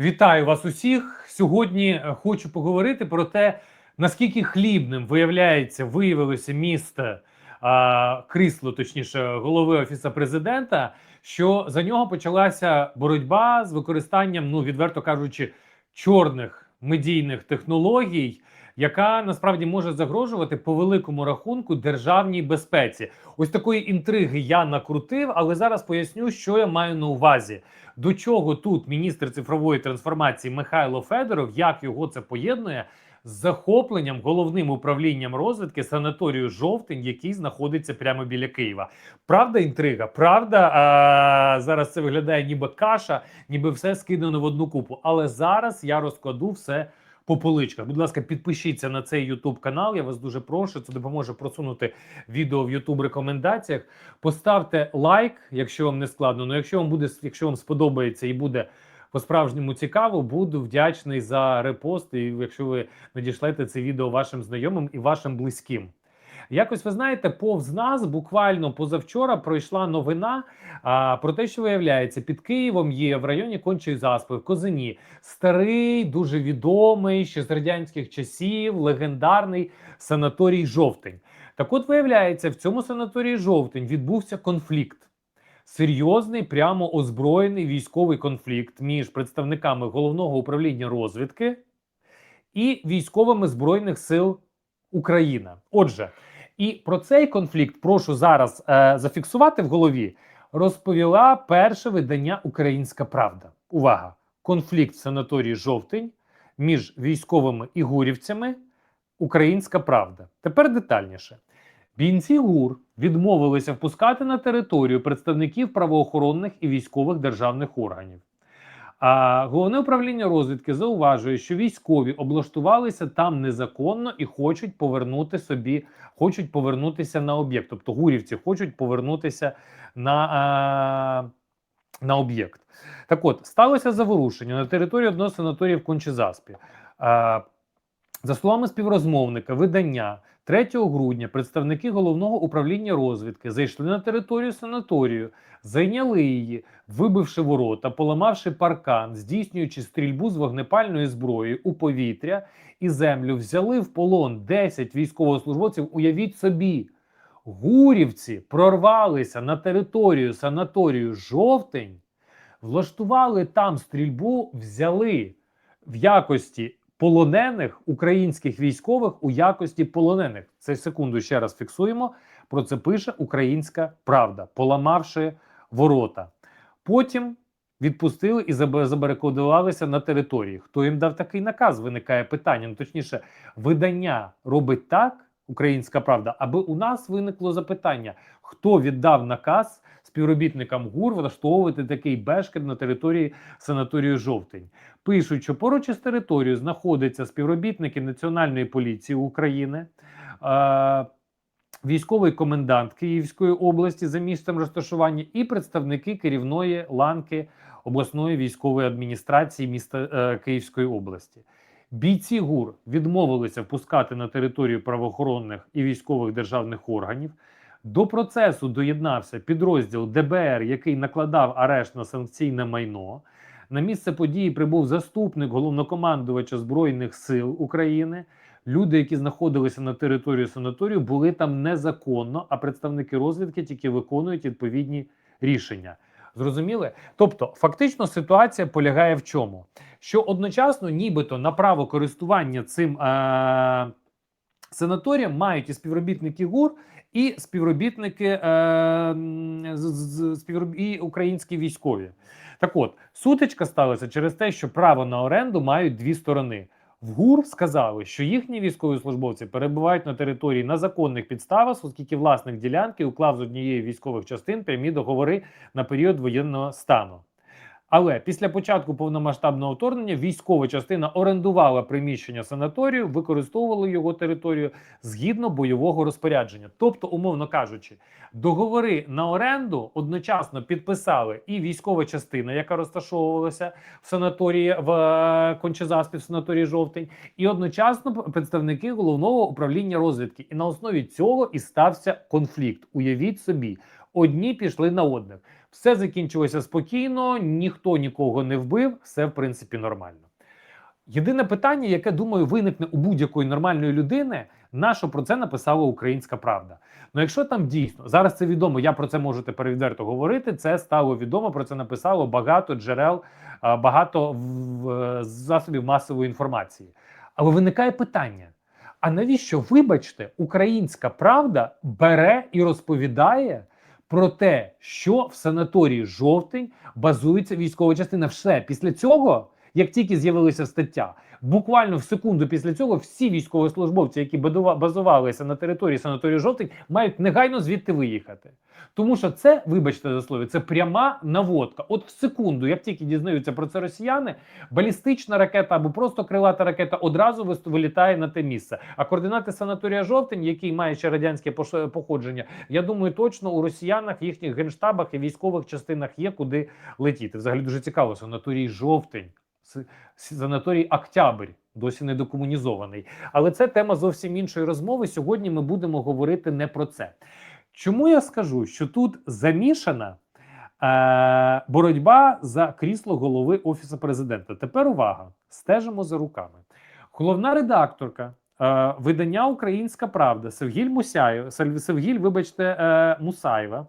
Вітаю вас усіх. Сьогодні е, хочу поговорити про те, наскільки хлібним виявляється, виявилося місце а, крісло, точніше, голови офісу президента, що за нього почалася боротьба з використанням, ну відверто кажучи, чорних медійних технологій. Яка насправді може загрожувати по великому рахунку державній безпеці? Ось такої інтриги я накрутив, але зараз поясню, що я маю на увазі. До чого тут міністр цифрової трансформації Михайло Федоров, як його це поєднує з захопленням головним управлінням розвідки санаторію жовтень, який знаходиться прямо біля Києва. Правда, інтрига? Правда, а, зараз це виглядає ніби каша, ніби все скидано в одну купу. Але зараз я розкладу все. По поличках, будь ласка, підпишіться на цей YouTube канал. Я вас дуже прошу. Це допоможе просунути відео в YouTube рекомендаціях. Поставте лайк, якщо вам не складно. Ну, якщо вам буде, якщо вам сподобається і буде по-справжньому цікаво, буду вдячний за репост. І якщо ви надішлете це відео вашим знайомим і вашим близьким. Якось ви знаєте, повз нас буквально позавчора пройшла новина а, про те, що виявляється, під Києвом є в районі Кончої Заспи в Козині старий, дуже відомий ще з радянських часів, легендарний санаторій Жовтень. Так, от виявляється, в цьому санаторії Жовтень відбувся конфлікт. Серйозний, прямо озброєний військовий конфлікт між представниками головного управління розвідки і військовими збройних сил України. Отже, і про цей конфлікт прошу зараз е, зафіксувати в голові. Розповіла перше видання Українська Правда. Увага! Конфлікт в санаторії жовтень між військовими і гурівцями. Українська Правда. Тепер детальніше. Бійці ГУР відмовилися впускати на територію представників правоохоронних і військових державних органів. А головне управління розвідки зауважує, що військові облаштувалися там незаконно і хочуть повернути собі, хочуть повернутися на об'єкт. Тобто гурівці хочуть повернутися на, а, на об'єкт. Так от сталося заворушення на території одного санаторію в Кончезаспі. А, за словами співрозмовника, видання 3 грудня представники головного управління розвідки зайшли на територію санаторію, зайняли її, вибивши ворота, поламавши паркан, здійснюючи стрільбу з вогнепальної зброї у повітря і землю, взяли в полон 10 військовослужбовців. Уявіть собі, гурівці прорвалися на територію санаторію жовтень, влаштували там стрільбу, взяли в якості полонених українських військових у якості полонених. Це секунду ще раз фіксуємо. Про це пише Українська Правда, поламавши ворота. Потім відпустили і забарикодувалися на території. Хто їм дав такий наказ? Виникає питання. Ну, точніше, видання робить так, Українська Правда, аби у нас виникло запитання: хто віддав наказ співробітникам ГУР влаштовувати такий бешкет на території санаторію Жовтень? Пишуть, що поруч із територією знаходяться співробітники Національної поліції України. Е- Військовий комендант Київської області за місцем розташування і представники керівної ланки обласної військової адміністрації міста е, Київської області. Бійці ГУР відмовилися впускати на територію правоохоронних і військових державних органів. До процесу доєднався підрозділ ДБР, який накладав арешт на санкційне майно. На місце події прибув заступник головнокомандувача Збройних сил України. Люди, які знаходилися на території санаторію, були там незаконно, а представники розвідки тільки виконують відповідні рішення. Зрозуміли? Тобто, фактично ситуація полягає в чому? Що одночасно, нібито на право користування цим е- санаторієм мають і співробітники ГУР, і співробітники е- співроб... і українські військові. Так от, сутичка сталася через те, що право на оренду мають дві сторони. В ГУР сказали, що їхні військовослужбовці перебувають на території на законних підставах, оскільки власник ділянки уклав з однієї військових частин прямі договори на період воєнного стану. Але після початку повномасштабного вторгнення військова частина орендувала приміщення санаторію, використовувала його територію згідно бойового розпорядження. Тобто, умовно кажучи, договори на оренду одночасно підписали і військова частина, яка розташовувалася в санаторії в е, Кончезаспі, в санаторії жовтень, і одночасно представники головного управління розвідки. І на основі цього і стався конфлікт. Уявіть собі, Одні пішли на одних. Все закінчилося спокійно, ніхто нікого не вбив, все в принципі нормально. Єдине питання, яке думаю, виникне у будь-якої нормальної людини, на що про це написала Українська Правда. Ну, якщо там дійсно зараз це відомо, я про це можу тепер відверто говорити. Це стало відомо. Про це написало багато джерел, багато в- засобів масової інформації. Але виникає питання: а навіщо, вибачте, українська правда бере і розповідає про те, що в санаторії жовтень базується військова частина? Все після цього, як тільки з'явилася стаття, буквально в секунду після цього всі військовослужбовці, які базувалися на території санаторію жовтень, мають негайно звідти виїхати. Тому що це, вибачте за слово, це пряма наводка. От в секунду, як тільки дізнаються про це росіяни, балістична ракета або просто крилата ракета одразу вилітає на те місце. А координати санаторія жовтень, який має ще радянське походження, я думаю, точно у росіянах, їхніх генштабах і військових частинах є куди летіти. Взагалі дуже цікаво. Санаторій жовтень, санаторій Октябрь. Досі не докомунізований, але це тема зовсім іншої розмови. Сьогодні ми будемо говорити не про це. Чому я скажу, що тут замішана е, боротьба за крісло голови офісу президента? Тепер увага, стежимо за руками. Головна редакторка е, видання Українська Правда Севгіль Мусяєв, Севгіль, вибачте, е, Мусаєва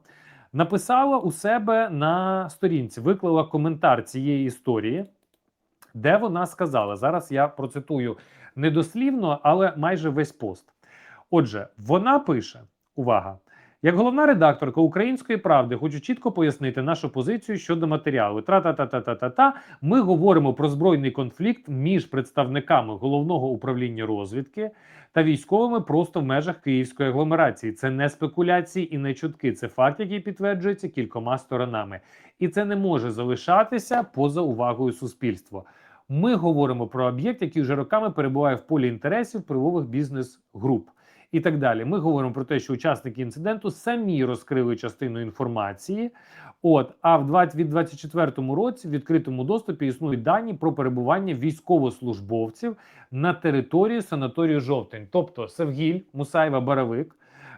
написала у себе на сторінці, виклала коментар цієї історії, де вона сказала: зараз я процитую недослівно, але майже весь пост. Отже, вона пише: увага. Як головна редакторка Української правди, хочу чітко пояснити нашу позицію щодо матеріалу. Тра-та-та-та-та-та. Ми говоримо про збройний конфлікт між представниками головного управління розвідки та військовими просто в межах Київської агломерації. Це не спекуляції і не чутки. Це факт, який підтверджується кількома сторонами, і це не може залишатися поза увагою суспільства. Ми говоримо про об'єкт, який вже роками перебуває в полі інтересів впливових бізнес-груп і так далі. Ми говоримо про те, що учасники інциденту самі розкрили частину інформації. От а в 20, від 24 році в відкритому доступі існують дані про перебування військовослужбовців на території санаторію жовтень, тобто Севгіль, Мусаєва, Баравик,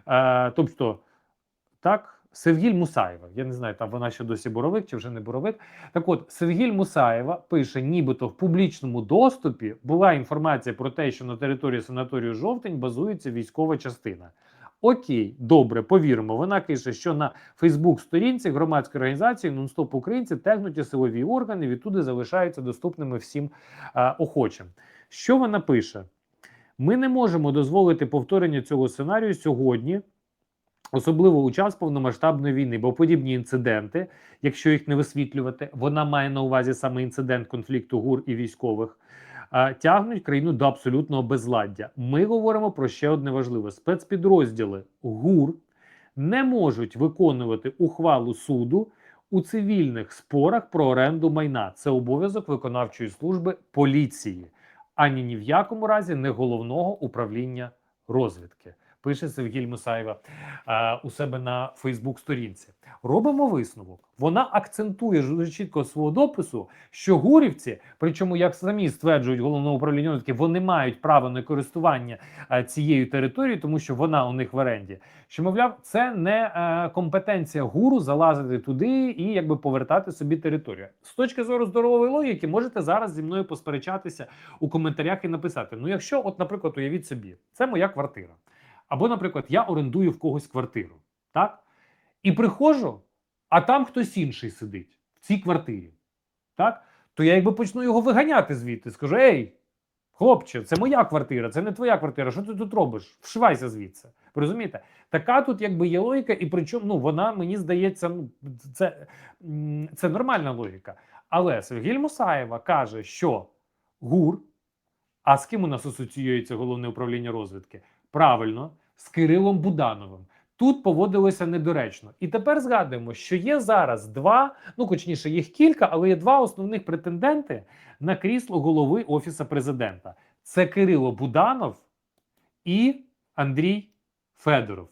е, тобто так. Севгіль Мусаєва, я не знаю, там вона ще досі боровик чи вже не боровик. Так от, Севгіль Мусаєва пише, нібито в публічному доступі була інформація про те, що на території санаторію жовтень базується військова частина. Окей, добре, повіримо. Вона пише, що на Фейсбук-сторінці громадської організації Нонстоп Українці тегнуті силові органи відтуди залишаються доступними всім а, охочим. Що вона пише? Ми не можемо дозволити повторення цього сценарію сьогодні, особливо у час повномасштабної війни, бо подібні інциденти, якщо їх не висвітлювати, вона має на увазі саме інцидент конфлікту ГУР і військових. Тягнуть країну до абсолютного безладдя. Ми говоримо про ще одне важливе: спецпідрозділи ГУР не можуть виконувати ухвалу суду у цивільних спорах про оренду майна. Це обов'язок виконавчої служби поліції, ані ні в якому разі не головного управління розвідки. Пише Севгіль Мусаєва е, у себе на Фейсбук-сторінці. Робимо висновок. Вона акцентує дуже чітко свого допису, що гурівці, причому як самі стверджують головного управління розвідки, вони мають право на користування е, цією територією, тому що вона у них в оренді. Що мовляв, це не е, компетенція гуру залазити туди і якби повертати собі територію. З точки зору здорової логіки, можете зараз зі мною посперечатися у коментарях і написати: ну, якщо, от, наприклад, уявіть собі, це моя квартира. Або, наприклад, я орендую в когось квартиру, так? І приходжу, а там хтось інший сидить в цій квартирі. Так? То я якби почну його виганяти звідти, скажу: Ей, хлопче, це моя квартира, це не твоя квартира. Що ти тут робиш? Вшивайся звідси. Розумієте? Така тут якби є логіка, і причому ну, вона мені здається, ну, це, це нормальна логіка. Але Сергій Мусаєва каже, що ГУР, а з ким у нас асоціюється головне управління розвідки? Правильно, з Кирилом Будановим. Тут поводилося недоречно. І тепер згадуємо, що є зараз два, ну точніше, їх кілька, але є два основних претенденти на крісло голови Офісу президента: це Кирило Буданов і Андрій Федоров.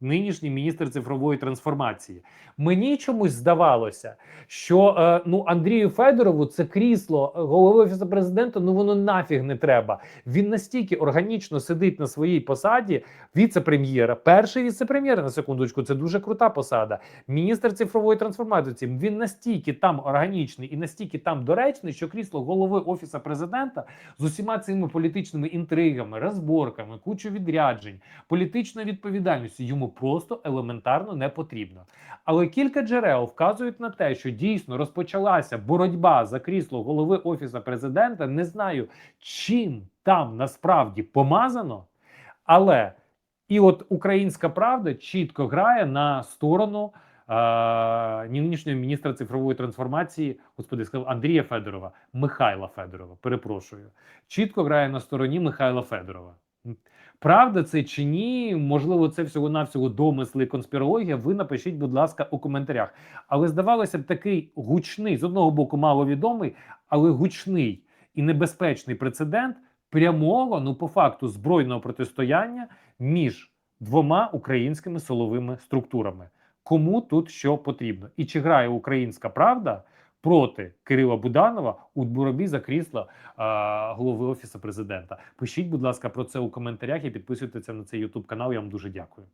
Нинішній міністр цифрової трансформації. Мені чомусь здавалося, що е, ну Андрію Федорову це крісло е, голови офісу президента. Ну воно нафіг не треба. Він настільки органічно сидить на своїй посаді віце-прем'єра, перший віце-прем'єр на секундочку. Це дуже крута посада. Міністр цифрової трансформації. Він настільки там органічний і настільки там доречний, що крісло голови офісу президента з усіма цими політичними інтригами, розборками, кучу відряджень, політичною відповідальністю йому просто елементарно не потрібно. Але кілька джерел вказують на те, що дійсно розпочалася боротьба за крісло голови офісу президента. Не знаю, чим там насправді помазано, але і от українська правда чітко грає на сторону е, нинішнього міністра цифрової трансформації, господи, сказав Андрія Федорова, Михайла Федорова. Перепрошую, чітко грає на стороні Михайла Федорова. Правда це чи ні? Можливо, це всього навсього домисли конспірологія. Ви напишіть, будь ласка, у коментарях. Але здавалося б, такий гучний з одного боку маловідомий, але гучний і небезпечний прецедент прямого, ну по факту, збройного протистояння між двома українськими силовими структурами. Кому тут що потрібно, і чи грає українська правда проти Кирила Буданова у боротьбі за крісло а, голови офісу президента? Пишіть, будь ласка, про це у коментарях і підписуйтеся на цей Ютуб канал. Я вам дуже дякую.